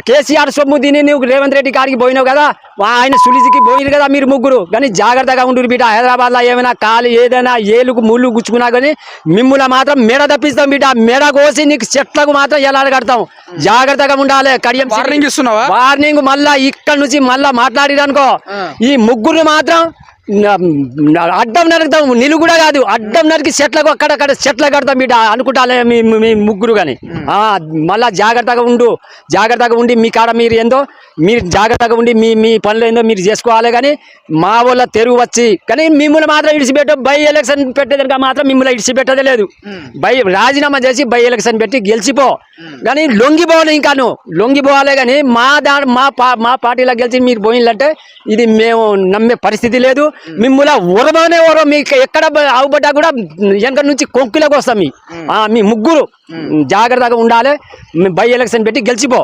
కేసీఆర్ సొమ్ము తిని నువ్వు రేవంత్ రెడ్డి కాడికి పోయినావు కదా వా- ఆయన సులిజికి పోయిరు కదా మీరు ముగ్గురు. కానీ జాగ్రత్తగా ఉండు బిడ్డ హైదరాబాద్లో ఏమైనా కాలు ఏదైనా ఏలుకు ముళ్ళు గుచ్చుకున్నా కానీ మిమ్ముల మాత్రం మెడ తప్పిస్తాం బిడ్డ మెడ కోసి నీకు చెట్లకు మాత్రం ఎలా కడతాం. జాగ్రత్తగా ఉండాలి కడియం వార్నింగ్ ఇస్తున్నావా? వార్నింగ్ మళ్ళా ఇక్కడ నుంచి మళ్ళా మాట్లాడిరనుకో ఈ ముగ్గురు మాత్రం అడ్డం నరుకుతాం. నిలు కూడా కాదు. అడ్డం నరికి చెట్లకు అక్కడక్కడ చెట్ల కడతాం బిడ్డ. అనుకుంటాలే మీ మీ ముగ్గురు కానీ మళ్ళా జాగ్రత్తగా ఉండు. జాగ్రత్తగా ఉండి మీ కాడ మీరు ఏందో మీరు జాగ్రత్తగా ఉండి మీ మీ పనులు ఏందో మీరు చేసుకోవాలి కానీ మా వాళ్ళ తెరుగు వచ్చి కానీ మిమ్మల్ని మాత్రం ఇడిచిపెట్ట బై ఎలక్షన్ పెట్టేదానికి మాత్రం మిమ్మల్ని ఇడిచిపెట్టదే లేదు. బై రాజీనామా చేసి బై ఎలక్షన్ పెట్టి గెలిచిపో. కానీ లొంగిపోవాలి ఇంకా నువ్వు లొంగిపోవాలి కానీ మా దా మా పా మా పార్టీలో గెలిచి మీరు పోయిందంటే ఇది మేము నమ్మే పరిస్థితి లేదు. మిమ్మల్ని ఉరమనే ఉరం మీకు ఎక్కడ అవుపడ్డా కూడా వెనక నుంచి కొంకులకు వస్తాం మీ. ముగ్గురు జాగ్రత్తగా ఉండాలి. బై ఎలక్షన్ పెట్టి గెలిచిపో.